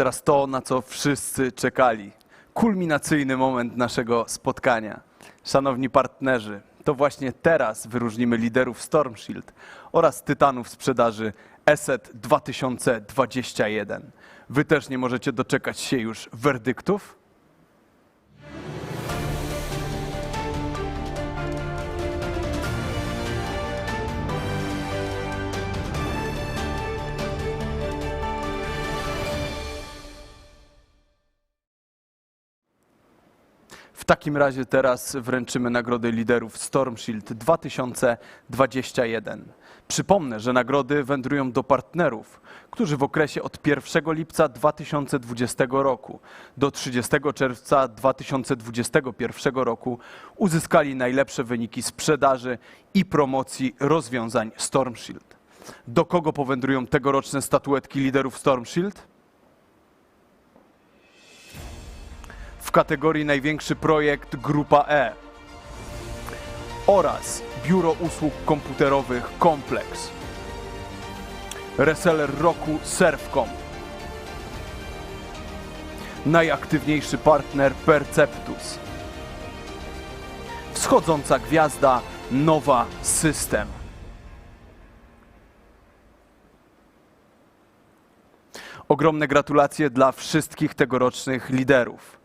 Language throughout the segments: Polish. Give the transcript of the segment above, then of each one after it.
Teraz to, na co wszyscy czekali. Kulminacyjny moment naszego spotkania. Szanowni partnerzy, to właśnie teraz wyróżnimy liderów Storm Shield oraz tytanów sprzedaży ESET 2021. Wy też nie możecie doczekać się już werdyktów? Takim razie teraz wręczymy nagrody liderów Storm Shield 2021. Przypomnę, że nagrody wędrują do partnerów, którzy w okresie od 1 lipca 2020 roku do 30 czerwca 2021 roku uzyskali najlepsze wyniki sprzedaży i promocji rozwiązań Storm Shield. Do kogo powędrują tegoroczne statuetki liderów Storm Shield? W kategorii największy projekt Grupa E oraz Biuro Usług Komputerowych Kompleks. Reseller roku Surfcom. Najaktywniejszy partner Perceptus. Wschodząca gwiazda Nowa System. Ogromne gratulacje dla wszystkich tegorocznych liderów.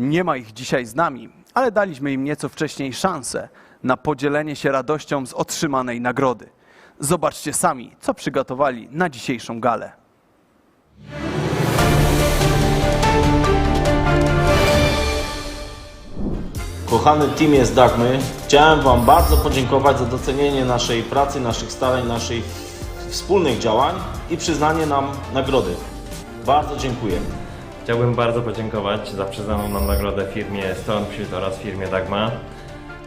Nie ma ich dzisiaj z nami, ale daliśmy im nieco wcześniej szansę na podzielenie się radością z otrzymanej nagrody. Zobaczcie sami, co przygotowali na dzisiejszą galę. Kochany teamie z Dagmy, chciałem Wam bardzo podziękować za docenienie naszej pracy, naszych starań, naszych wspólnych działań i przyznanie nam nagrody. Bardzo dziękuję. Chciałbym bardzo podziękować za przyznaną nam nagrodę firmie Stormshield oraz firmie Dagma.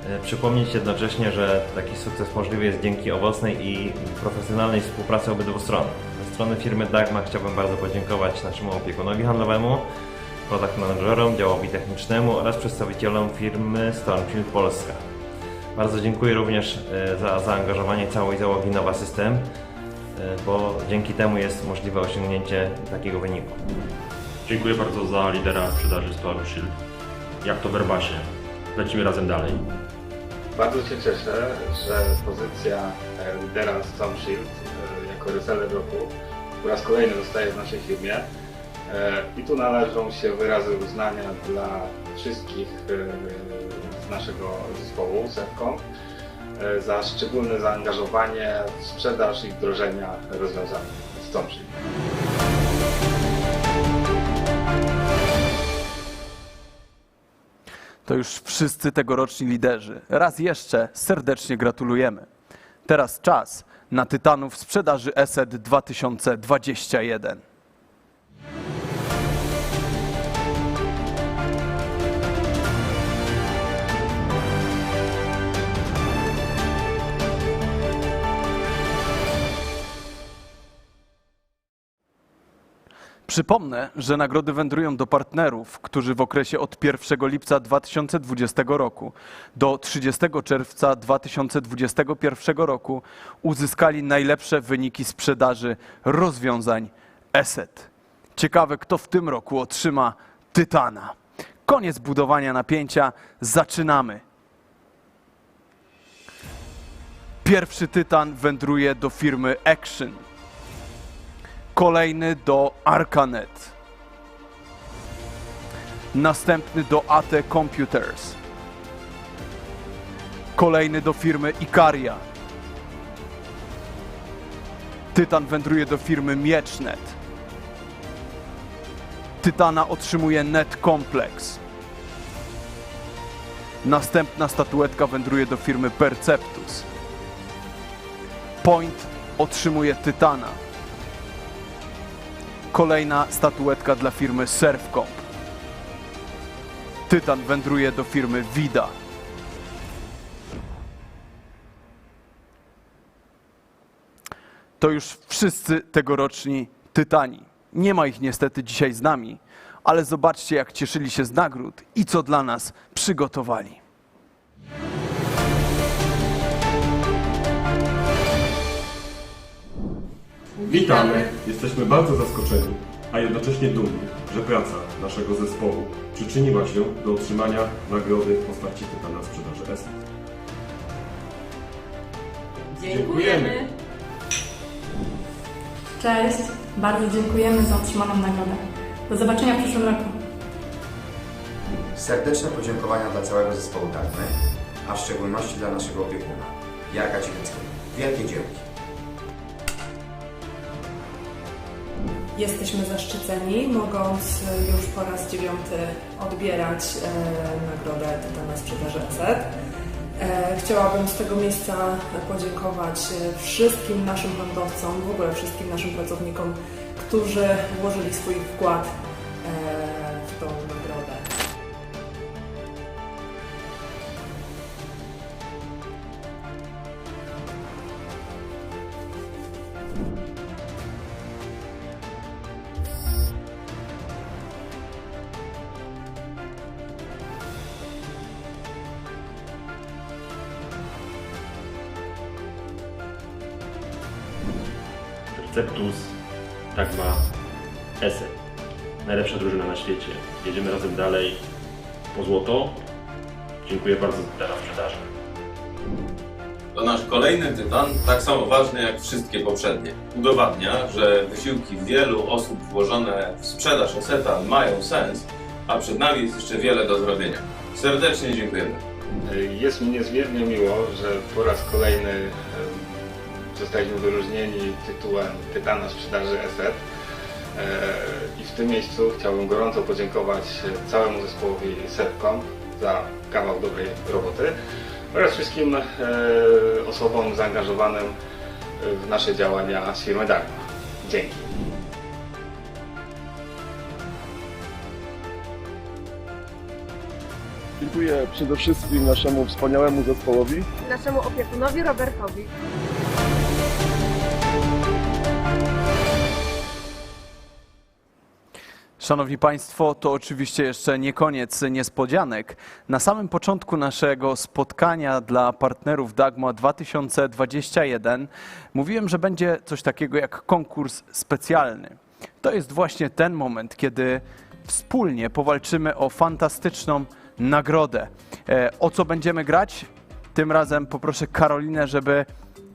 E, Przypomnieć jednocześnie, że taki sukces możliwy jest dzięki owocnej i profesjonalnej współpracy obydwu stron. Ze strony firmy Dagma chciałbym bardzo podziękować naszemu opiekunowi handlowemu, product managerom, działowi technicznemu oraz przedstawicielom firmy Stormshield Polska. Bardzo dziękuję również e, za zaangażowanie całej załogi Nowa System, e, bo dzięki temu jest możliwe osiągnięcie takiego wyniku. Dziękuję bardzo za lidera sprzedaży Storm Shield. Jak to w Airbusie. Lecimy razem dalej. Bardzo się cieszę, że pozycja e, lidera Storm Shield e, jako reseller roku po raz kolejny zostaje w naszej firmie. E, I tu należą się wyrazy uznania dla wszystkich z naszego zespołu Sevcom e, za szczególne zaangażowanie w sprzedaż i wdrożenia rozwiązań Storm Shield. To już wszyscy tegoroczni liderzy. Raz jeszcze serdecznie gratulujemy. Teraz czas na tytanów sprzedaży ESET 2021. Przypomnę, że nagrody wędrują do partnerów, którzy w okresie od 1 lipca 2020 roku do 30 czerwca 2021 roku uzyskali najlepsze wyniki sprzedaży rozwiązań ESET. Ciekawe, kto w tym roku otrzyma Tytana. Koniec budowania napięcia, zaczynamy. Pierwszy Tytan wędruje do firmy Action kolejny do Arcanet, następny do AT Computers, kolejny do firmy Ikaria. Tytan wędruje do firmy Miecznet. Tytana otrzymuje Net Complex. Następna statuetka wędruje do firmy Perceptus. Point otrzymuje Tytana. Kolejna statuetka dla firmy Surfcomp. Tytan wędruje do firmy Vida. To już wszyscy tegoroczni Tytani. Nie ma ich niestety dzisiaj z nami, ale zobaczcie, jak cieszyli się z nagród i co dla nas przygotowali. Witamy! Jesteśmy bardzo zaskoczeni. a jednocześnie dumni, że praca naszego zespołu przyczyniła się do otrzymania nagrody w postaci Tytana Sprzedaży S. Dziękujemy. Cześć, bardzo dziękujemy za otrzymaną nagrodę. Do zobaczenia w przyszłym roku. Serdeczne podziękowania dla całego zespołu Dagmy, a w szczególności dla naszego opiekuna, Jarka Ciechęckiego. Wielkie dzięki. Jesteśmy zaszczyceni, mogąc już po raz dziewiąty odbierać e, nagrodę Tytana Sprzedaży ESET. E, chciałabym z tego miejsca podziękować e, wszystkim naszym handlowcom, w ogóle wszystkim naszym pracownikom, którzy włożyli swój wkład e, w tą nagrodę. Receptus, Dagma, Eset. Najlepsza drużyna na świecie. Jedziemy razem dalej po złoto. Dziękuję bardzo za na sprzedaży. To nasz kolejny tytan, tak samo ważny jak wszystkie poprzednie. Udowadnia, że wysiłki wielu osób włożone w sprzedaż Oseta mają sens, a przed nami jest jeszcze wiele do zrobienia. Serdecznie dziękujemy. Jest mi niezmiernie miło, że po raz kolejny zostaliśmy wyróżnieni tytułem Tytana Sprzedaży ESET. E, I w tym miejscu chciałbym gorąco podziękować całemu zespołowi Setcom za kawał dobrej roboty oraz wszystkim e, osobom zaangażowanym w nasze działania z firmy Dagma. Dzięki. Dziękuję przede wszystkim naszemu wspaniałemu zespołowi. naszemu opiekunowi Robertowi. Szanowni Państwo, to oczywiście jeszcze nie koniec niespodzianek. Na samym początku naszego spotkania dla partnerów Dagma 2021 mówiłem, że będzie coś takiego jak konkurs specjalny. To jest właśnie ten moment, kiedy wspólnie powalczymy o fantastyczną nagrodę. E, O co będziemy grać? Tym razem poproszę Karolinę, żeby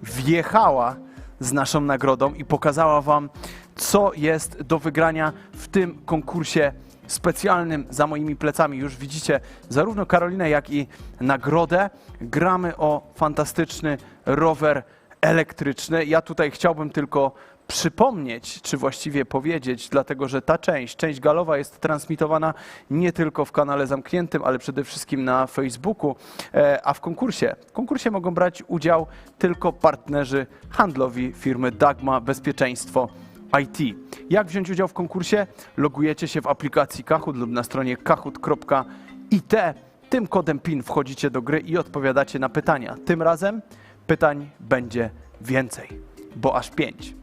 wjechała z naszą nagrodą i pokazała Wam, co jest do wygrania w tym konkursie specjalnym za moimi plecami. Już widzicie zarówno Karolinę, jak i nagrodę. Gramy o fantastyczny rower elektryczny. Ja tutaj chciałbym tylko przypomnieć, czy właściwie powiedzieć, dlatego że ta część, część galowa jest transmitowana nie tylko w kanale zamkniętym, ale przede wszystkim na Facebooku, E, a w konkursie. W konkursie mogą brać udział tylko partnerzy handlowi firmy Dagma Bezpieczeństwo IT. Jak wziąć udział w konkursie? Logujecie się w aplikacji Kahoot lub na stronie kahoot.it. Tym kodem PIN wchodzicie do gry i odpowiadacie na pytania. Tym razem pytań będzie więcej, bo aż pięć.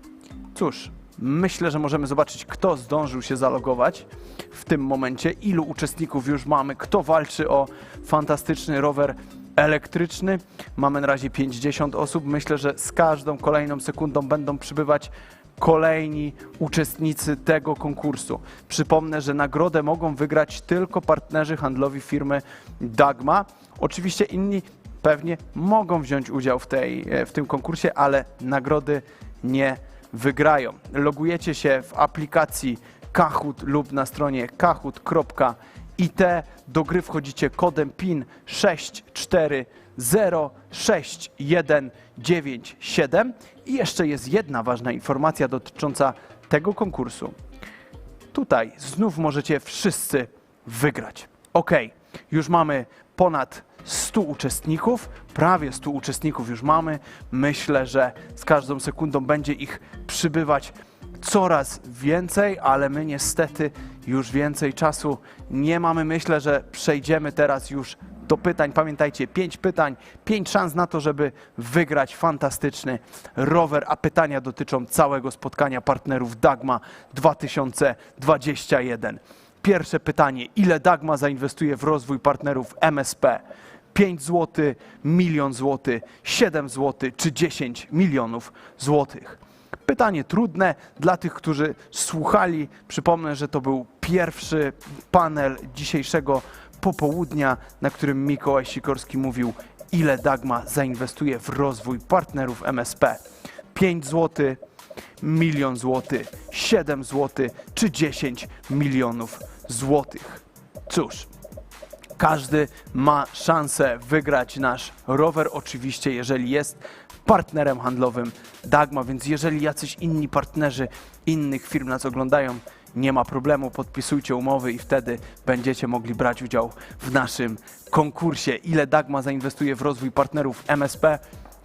Cóż, myślę, że możemy zobaczyć, kto zdążył się zalogować w tym momencie, ilu uczestników już mamy, kto walczy o fantastyczny rower elektryczny. Mamy na razie 50 osób. Myślę, że z każdą kolejną sekundą będą przybywać kolejni uczestnicy tego konkursu. Przypomnę, że nagrodę mogą wygrać tylko partnerzy handlowi firmy Dagma. Oczywiście inni pewnie mogą wziąć udział w, tej, e, w tym konkursie, ale nagrody nie wygrają. Logujecie się w aplikacji Kahoot lub na stronie kahoot.it. Do gry wchodzicie kodem PIN 6406197 i jeszcze jest jedna ważna informacja dotycząca tego konkursu. Tutaj znów możecie wszyscy wygrać. Ok, już mamy ponad 100 uczestników, prawie 100 uczestników już mamy. Myślę, że z każdą sekundą będzie ich przybywać coraz więcej, ale my niestety już więcej czasu nie mamy. Myślę, że przejdziemy teraz już do pytań. Pamiętajcie, 5 pytań, 5 szans na to, żeby wygrać fantastyczny rower, a pytania dotyczą całego spotkania partnerów Dagma 2021. Pierwsze pytanie: ile Dagma zainwestuje w rozwój partnerów MSP? 5 zł, milion złotych, 7 zł czy 10 milionów złotych? Pytanie trudne dla tych, którzy słuchali. Przypomnę, że to był pierwszy panel dzisiejszego popołudnia, na którym Mikołaj Sikorski mówił, ile Dagma zainwestuje w rozwój partnerów MSP. 5 zł, milion złotych, 7 zł czy 10 milionów złotych. Cóż, każdy ma szansę wygrać nasz rower, oczywiście, jeżeli jest partnerem handlowym Dagma, więc jeżeli jacyś inni partnerzy innych firm nas oglądają, nie ma problemu, podpisujcie umowy i wtedy będziecie mogli brać udział w naszym konkursie. Ile Dagma zainwestuje w rozwój partnerów MSP?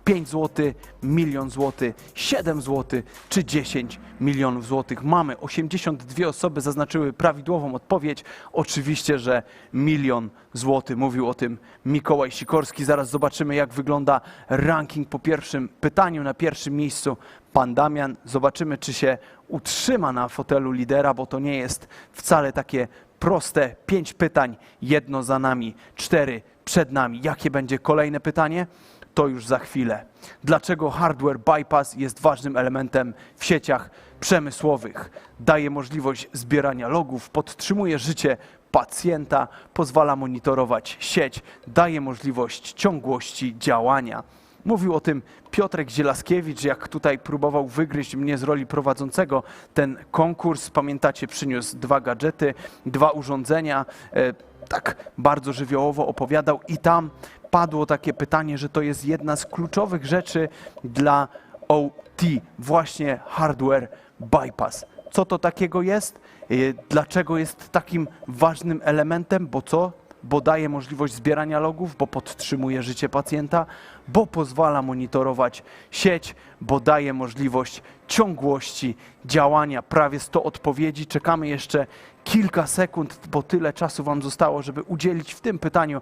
5 zł, milion złotych, 7 zł czy 10 milionów złotych. Mamy 82 osoby zaznaczyły prawidłową odpowiedź. Oczywiście, że milion złotych. Mówił o tym Mikołaj Sikorski. Zaraz zobaczymy, jak wygląda ranking po pierwszym pytaniu. Na pierwszym miejscu pan Damian. Zobaczymy, czy się utrzyma na fotelu lidera, bo to nie jest wcale takie proste. Pięć pytań, jedno za nami, cztery przed nami. Jakie będzie kolejne pytanie? to już za chwilę. Dlaczego hardware bypass jest ważnym elementem w sieciach przemysłowych? Daje możliwość zbierania logów, podtrzymuje życie pacjenta, pozwala monitorować sieć, daje możliwość ciągłości działania. Mówił o tym Piotrek Zielaskiewicz, jak tutaj próbował wygryźć mnie z roli prowadzącego ten konkurs. Pamiętacie, przyniósł dwa gadżety, dwa urządzenia. E, tak bardzo żywiołowo opowiadał i tam padło takie pytanie, że to jest jedna z kluczowych rzeczy dla OT, właśnie hardware bypass. Co to takiego jest? Y, Dlaczego jest takim ważnym elementem? Bo co? Bo daje możliwość zbierania logów, bo podtrzymuje życie pacjenta, bo pozwala monitorować sieć, bo daje możliwość ciągłości działania. Prawie 100 odpowiedzi. Czekamy jeszcze kilka sekund, bo tyle czasu Wam zostało, żeby udzielić w tym pytaniu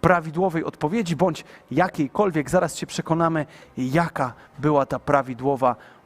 prawidłowej odpowiedzi, bądź jakiejkolwiek. Zaraz się przekonamy, jaka była ta prawidłowa odpowiedź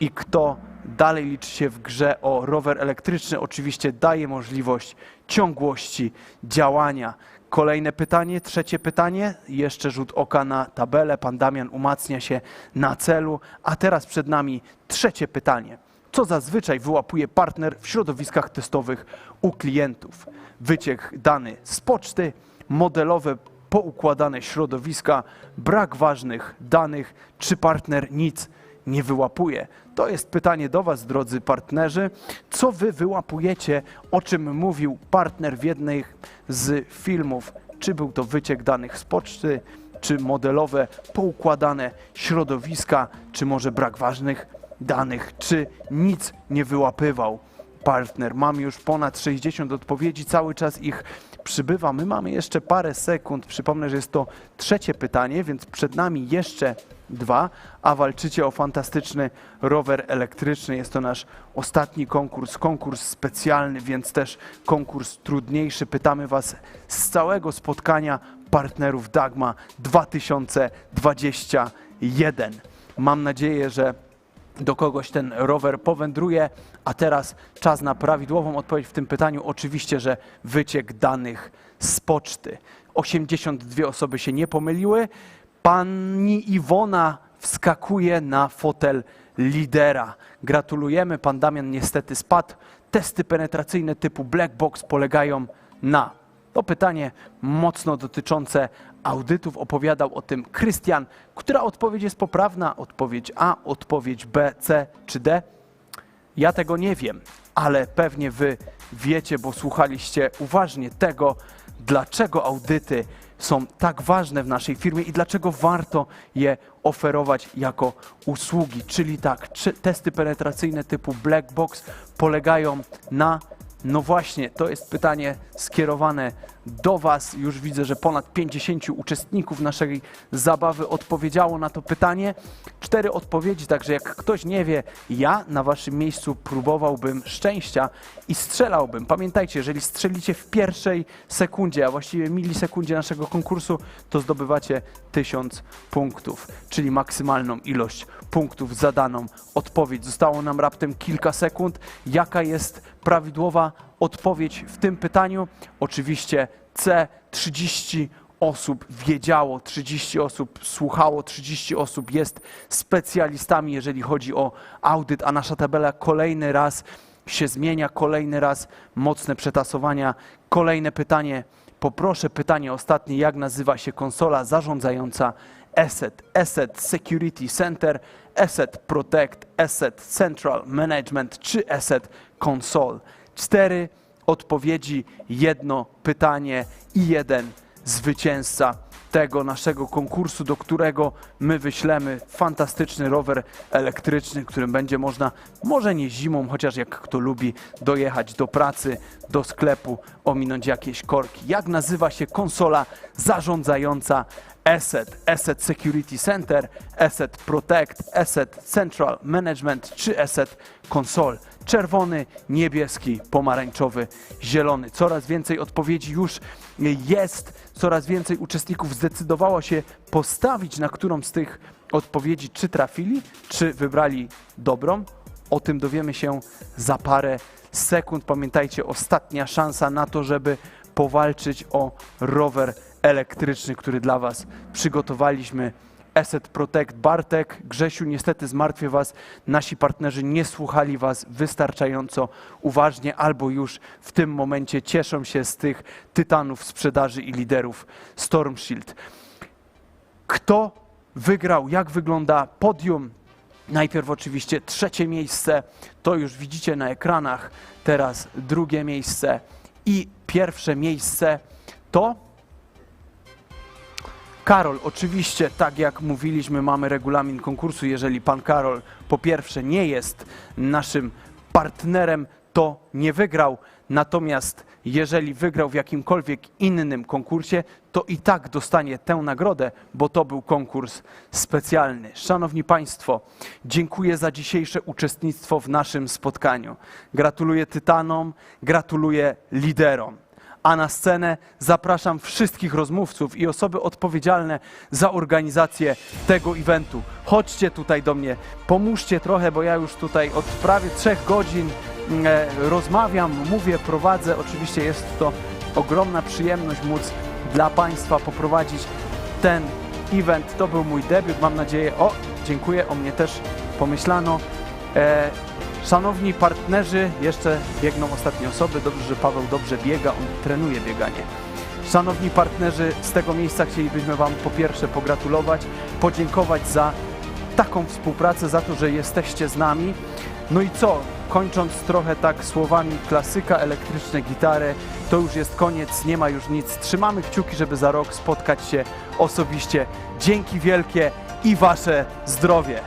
i kto dalej liczy się w grze o rower elektryczny. Oczywiście daje możliwość ciągłości działania. Kolejne pytanie, trzecie pytanie, jeszcze rzut oka na tabelę. Pan Damian umacnia się na celu, a teraz przed nami trzecie pytanie. Co zazwyczaj wyłapuje partner w środowiskach testowych u klientów? Wyciek dany z poczty, modelowe poukładane środowiska, brak ważnych danych, czy partner nic nie wyłapuje? To jest pytanie do Was, drodzy partnerzy. Co Wy wyłapujecie, o czym mówił partner w jednej z filmów? Czy był to wyciek danych z poczty, czy modelowe poukładane środowiska, czy może brak ważnych danych, czy nic nie wyłapywał? partner. Mam już ponad 60 odpowiedzi, cały czas ich przybywa. My mamy jeszcze parę sekund. Przypomnę, że jest to trzecie pytanie, więc przed nami jeszcze dwa, a walczycie o fantastyczny rower elektryczny. Jest to nasz ostatni konkurs, konkurs specjalny, więc też konkurs trudniejszy. Pytamy Was z całego spotkania partnerów Dagma 2021. Mam nadzieję, że do kogoś ten rower powędruje, a teraz czas na prawidłową odpowiedź w tym pytaniu. Oczywiście, że wyciek danych z poczty. 82 osoby się nie pomyliły. Pani Iwona wskakuje na fotel lidera. Gratulujemy. Pan Damian niestety spadł. Testy penetracyjne typu black box polegają na to pytanie mocno dotyczące audytów opowiadał o tym Krystian. Która odpowiedź jest poprawna? Odpowiedź A, odpowiedź B, C czy D? Ja tego nie wiem, ale pewnie wy wiecie, bo słuchaliście uważnie tego, dlaczego audyty są tak ważne w naszej firmie i dlaczego warto je oferować jako usługi. Czyli tak, czy testy penetracyjne typu black box polegają na no właśnie, to jest pytanie skierowane do Was. Już widzę, że ponad 50 uczestników naszej zabawy odpowiedziało na to pytanie. Cztery odpowiedzi, także jak ktoś nie wie, ja na Waszym miejscu próbowałbym szczęścia i strzelałbym. Pamiętajcie, jeżeli strzelicie w pierwszej sekundzie, a właściwie milisekundzie naszego konkursu, to zdobywacie 1000 punktów, czyli maksymalną ilość punktów za daną odpowiedź. Zostało nam raptem kilka sekund. Jaka jest prawidłowa odpowiedź w tym pytaniu? Oczywiście C 30 osób wiedziało, 30 osób słuchało, 30 osób jest specjalistami, jeżeli chodzi o audyt, a nasza tabela kolejny raz się zmienia, kolejny raz mocne przetasowania. Kolejne pytanie, poproszę pytanie ostatnie, jak nazywa się konsola zarządzająca Asset, Asset Security Center, Asset Protect, Asset Central Management czy Asset Console? Cztery odpowiedzi, jedno pytanie i jeden zwycięzca tego naszego konkursu, do którego my wyślemy fantastyczny rower elektryczny, którym będzie można, może nie zimą, chociaż jak kto lubi, dojechać do pracy, do sklepu, ominąć jakieś korki. Jak nazywa się konsola zarządzająca Asset, Asset Security Center, Asset Protect, Asset Central Management czy Asset Console? Czerwony, niebieski, pomarańczowy, zielony. Coraz więcej odpowiedzi już jest, coraz więcej uczestników zdecydowało się postawić na którą z tych odpowiedzi, czy trafili, czy wybrali dobrą. O tym dowiemy się za parę sekund. Pamiętajcie, ostatnia szansa na to, żeby powalczyć o rower elektryczny, który dla Was przygotowaliśmy. Asset Protect Bartek, Grzesiu, niestety zmartwię Was, nasi partnerzy nie słuchali Was wystarczająco uważnie albo już w tym momencie cieszą się z tych tytanów sprzedaży i liderów Storm Shield. Kto wygrał, jak wygląda podium? Najpierw oczywiście trzecie miejsce, to już widzicie na ekranach, teraz drugie miejsce i pierwsze miejsce to Karol, oczywiście, tak jak mówiliśmy, mamy regulamin konkursu. Jeżeli pan Karol po pierwsze nie jest naszym partnerem, to nie wygrał. Natomiast jeżeli wygrał w jakimkolwiek innym konkursie, to i tak dostanie tę nagrodę, bo to był konkurs specjalny. Szanowni Państwo, dziękuję za dzisiejsze uczestnictwo w naszym spotkaniu. Gratuluję Tytanom, gratuluję liderom a na scenę zapraszam wszystkich rozmówców i osoby odpowiedzialne za organizację tego eventu. Chodźcie tutaj do mnie, pomóżcie trochę, bo ja już tutaj od prawie trzech godzin e, rozmawiam, mówię, prowadzę. Oczywiście jest to ogromna przyjemność móc dla Państwa poprowadzić ten event. To był mój debiut, mam nadzieję. O, dziękuję, o mnie też pomyślano. Szanowni partnerzy, jeszcze biegną ostatnie osoby. Dobrze, że Paweł dobrze biega, on trenuje bieganie. Szanowni partnerzy, z tego miejsca chcielibyśmy Wam po pierwsze pogratulować, podziękować za taką współpracę, za to, że jesteście z nami. No i co? Kończąc trochę tak słowami klasyka, elektryczne gitary, to już jest koniec, nie ma już nic. Trzymamy kciuki, żeby za rok spotkać się osobiście. Dzięki wielkie i Wasze zdrowie.